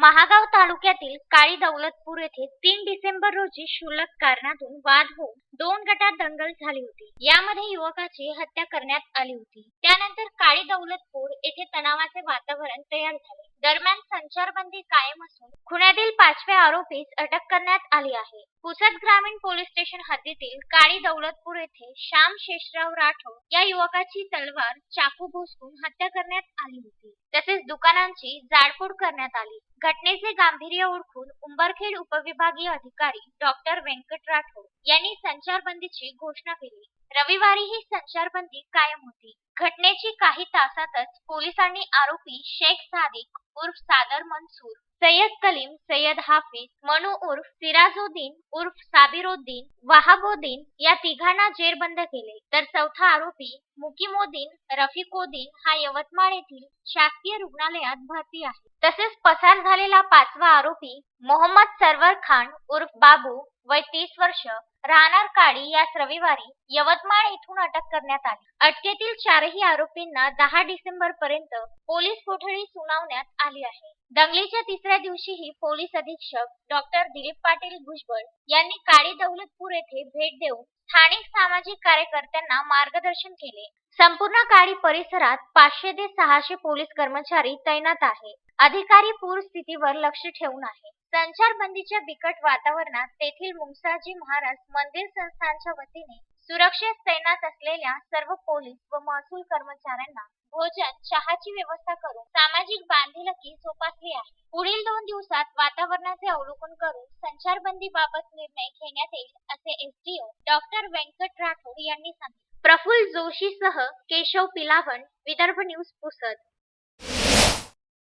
महागाव तालुक्यातील काळी दौलतपूर येथे तीन डिसेंबर रोजी क्षुल्लक कारणातून वाद होऊन दोन गटात दंगल झाली होती. यामध्ये युवकाची हत्या करण्यात आली होती. त्यानंतर काळी दौलतपूर येथे तणावाचे वातावरण तयार झाले. दरम्यान संचारबंदी कायम असून खुन्यातील पाचव्या आरोपीस अटक करण्यात आली आहे. पुसद ग्रामीण पोलीस स्टेशन हद्दीतील काळी दौलतपूर येथे श्याम शेषराव राठोड या युवकाची तलवार चाकू भोसकून हत्या करण्यात आली होती. तसेच दुकानांची जाळपोळ करण्यात आली. घटनेचे गांभीर्य ओळखून उंबरखेड उपविभागीय अधिकारी डॉक्टर व्यंकट राठोड यांनी संचारबंदीची घोषणा केली. रविवारी ही संचारबंदी कायम होती. घटनेची काही तासातच पोलिसांनी आरोपी शेख सादिक उर्फ सादर मंसूर सय्यद कलीम सय्यद हाफिज मनू उर्फ सिराजुद्दीन उर्फ साबिरुद्दीन वहाबुद्दीन या तिघांना जेरबंद केले. तर चौथा आरोपी मुकिमुद्दीन रफिकोद्दीन हा यवतमाळ येथील शासकीय रुग्णालयात भरती आहे. तसेच पसार झालेला पाचवा आरोपी मोहम्मद सरवर खान उर्फ बाबू वय तीस वर्ष राहणार काडी यास रविवारी यवतमाळ इथून अटक करण्यात आली. अटकेतील चारही आरोपींना दहा डिसेंबर पर्यंत पोलीस कोठडी सुनावण्यात आली आहे. दंगलीच्या तिसऱ्या दिवशीही पोलीस अधीक्षक डॉक्टर दिलीप पाटील भुजबळ यांनी काळी दौलतपूर येथे भेट देऊन स्थानिक सामाजिक कार्यकर्त्यांना मार्गदर्शन केले. संपूर्ण काळी परिसरात पाचशे ते सहाशे पोलीस कर्मचारी तैनात आहे अधिकारी पूर स्थितीवर लक्ष ठेवून आहे संचारबंदीच्या बिकट वातावरणात तेथील मुंगसाजी महाराज मंदिर संस्थानच्या वतीने सुरक्षेत तैनात असलेल्या सर्व पोलीस व महसूल कर्मचाऱ्यांना भोजन चहाची व्यवस्था करून सामाजिक बांधिलकी जोपासली आहे. पुढील दोन दिवसात वातावरणाचे अवलोकन करून संचारबंदी बाबत निर्णय घेण्यात येईल असे एसडीओ डॉक्टर व्यंकट राठोड यांनी सांगितले. प्रफुल्ल जोशीसह केशव पिलावण विदर्भ न्यूज पुसद.